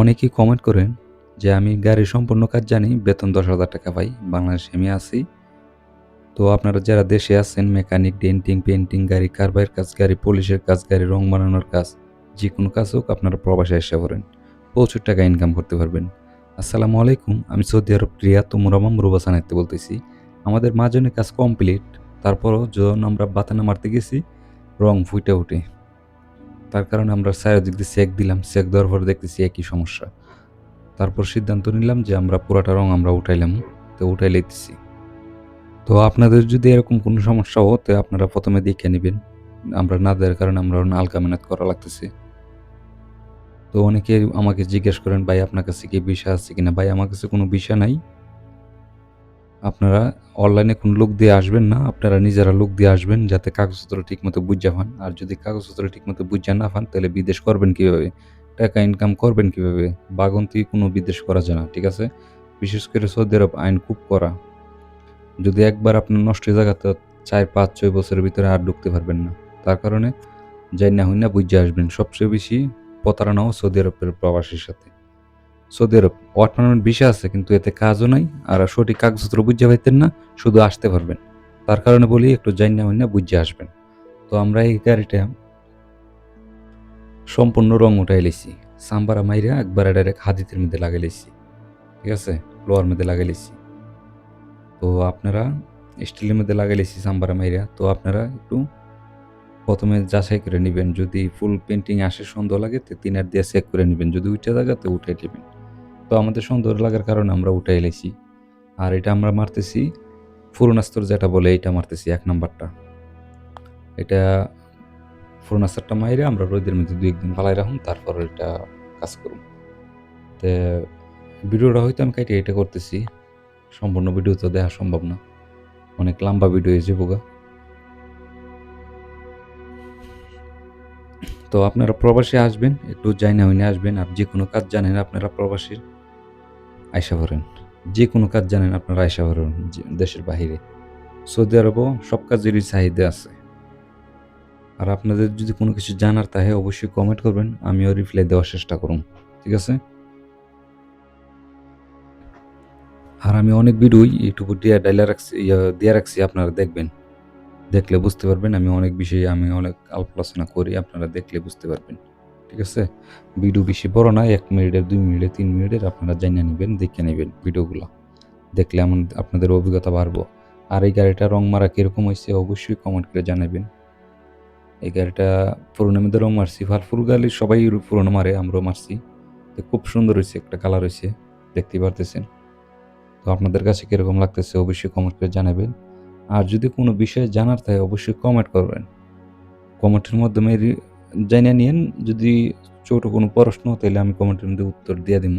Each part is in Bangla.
অনেকেই কমেন্ট করেন যে আমি গাড়ির সম্পূর্ণ কাজ জানি, বেতন দশ হাজার টাকা পাই বাংলাদেশে আমি আছি। তো আপনারা যারা দেশে আছেন মেকানিক ডেন্টিং পেন্টিং গাড়ি কারবাইয়ের কাজ, গাড়ি পলিশের কাজ, গাড়ি রং বানানোর কাজ, যে কোনো কাজ হোক, আপনারা প্রবাসে এসে করেন প্রচুর টাকা ইনকাম করতে পারবেন। আসসালামু আলাইকুম, আমি সৌদি আরব রিয়াদ তুমরামাম রুবাসান একতে বলতেছি। আমাদের মাজনে কাজ কমপ্লিট তারপরও যখন আমরা বাতানা মারতে গেছি, রং ফুটে উঠে তার কারণে আমরা চারিদিক দিয়ে চেক দিলাম, চেক দেওয়ার পর দেখতেছি একই সমস্যা। তারপর সিদ্ধান্ত নিলাম যে আমরা পুরাটা রং আমরা উঠাইলাম, তো উঠাই লেতেছি তো আপনাদের যদি এরকম কোনো সমস্যা হতে আপনারা প্রথমে দেখে নেবেন। আমরা না দেওয়ার কারণে আমরা হালকা মেহনত করা লাগতেছে। তো অনেকে আমাকে জিজ্ঞেস করেন, ভাই, আপনার কাছে কি বিষয় আছে কিনা? ভাই, আমার কাছে কোনো বিষয় নাই। আপনারা অনলাইনে কোনো লোক দিয়ে আসবেন না, আপনারা নিজেরা লোক দিয়ে আসবেন যাতে কাগজপত্র ঠিকমতো বুঝা পান আর যদি কাগজপত্র ঠিকমতো বুঝা না পান তাহলে বিদেশ করবেন কীভাবে? টাকা ইনকাম করবেন কীভাবে? বাগন্তি কোনো বিদেশ করা যায় না, ঠিক আছে? বিশেষ করে সৌদি আরব আইন খুব করা যদি একবার আপনার নষ্ট হয়ে জায়গা তো চার, পাঁচ, ছয় বছরের ভিতরে আর ঢুকতে পারবেন না। তার কারণে যাই না হই না বুঝে আসবেন। সবচেয়ে বেশি প্রতারণাও সৌদি আরবের প্রবাসীর সাথে। Saudi Arab. Work permanent visa আছে, কিন্তু এতে কাজও নাই, আর সঠিক কাগজপত্র বুঝতে পাইতেন না, শুধু আসতে পারবেন। তার কারণে বলি, একটু যাই না হই না বুঝে আসবেন। তো আমরা এই গাড়িটা সম্পূর্ণ রং উঠাই লেছি সাম্বারা মাইরা একবার ডাইরেক্ট হাদিতের মধ্যে লাগাই লেছি ঠিক আছে? লোয়ার মধ্যে লাগাই লেছি তো আপনারা স্টিলের মধ্যে লাগাই লেছি সাম্বারা মাইরা। তো আপনারা একটু প্রথমে যাচাই করে নেবেন। যদি ফুল পেন্টিং আসে সন্দেহ লাগে, তো তিনার দিয়ে চেক করে নেবেন। যদি উঠে থাকে তো উঠে নেবেন তো আমাদের সন্দেহ লাগার কারণে আমরা উঠাই লেছি আর এটা আমরা মারতেছি, ফুরনাস্তর যেটা বলে এটা মারতেছি এক নাম্বারটা। এটা ফুরনাস্তরটা মাইরে আমরা রোদের মধ্যে দুই একদিন ফালাই রাখুন, তারপর এটা কাজ করুন। তো ভিডিওটা হয়তো আমি কাইটে এটা করতেছি, সম্পূর্ণ ভিডিও তো দেখা সম্ভব না। অনেক লম্বা ভিডিও এসে বোগা। তো আপনারা প্রবাসী আসবেন, একটু যাই না হইনে আসবেন, আর যে কোনো কাজ জানেন আপনারা প্রবাসীর। আয়সা ভরেন যে কোনো কাজ জানেন আপনারা আয়সা ভরেন দেশের বাহিরে। সৌদি আরবও সব কাজেরই চাহিদা আছে। আর আপনাদের যদি কোনো কিছু জানার তাহে অবশ্যই কমেন্ট করবেন, আমিও রিপ্লাই দেওয়ার চেষ্টা করুন ঠিক আছে? আর আমি অনেক ভিডিওই ইউটিউবে দিয়ে ডাইলা রাখছি দিয়ে রাখছি, আপনারা দেখবেন। দেখলে বুঝতে পারবেন, আমি অনেক বিষয়ে আমি অনেক আলোচনা করি, আপনারা দেখলে বুঝতে পারবেন। ঠিক আছে? ভিডিও বেশি বড় না, এক মিনিটের দুই মিনিটের তিন মিনিটের আপনারা জানিয়ে নেবেন, দেখে নেবেন ভিডিওগুলো। দেখলে এমন আপনাদের অভিজ্ঞতা বাড়বো। আর এই গাড়িটা রং মারা কীরকম হয়েছে অবশ্যই কমেন্ট করে জানাবেন। এই গাড়িটা পুরোনো মধ্যে রং মারছি। ফারফুল গালি সবাই পুরোনো মারে, আমরাও মারছি। তো খুব সুন্দর হয়েছে, একটা কালার হয়েছে দেখতে পারতেছেন। তো আপনাদের কাছে কীরকম লাগতেছে অবশ্যই কমেন্ট করে জানাবেন। আর যদি কোনো বিষয়ে জানার থাকে অবশ্যই কমেন্ট করবেন। কমেন্টের মাধ্যমে জানিয়ে নিয়েন, যদি ছোটো কোনো প্রশ্ন, তাহলে আমি কমেন্টের মধ্যে উত্তর দিয়ে দিব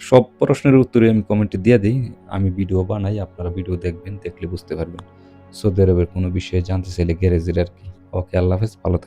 সব প্রশ্নের উত্তরে আমি কমেন্টে দিয়ে দিই, আমি ভিডিও বানাই, আপনারা ভিডিও দেখবেন, দেখলে বুঝতে পারবেন সৌদি আরবের কোনো বিষয়ে জানতে চাইলে গ্যারেজের আর কি ওকে, আল্লাহ হাফেজ, ভালো।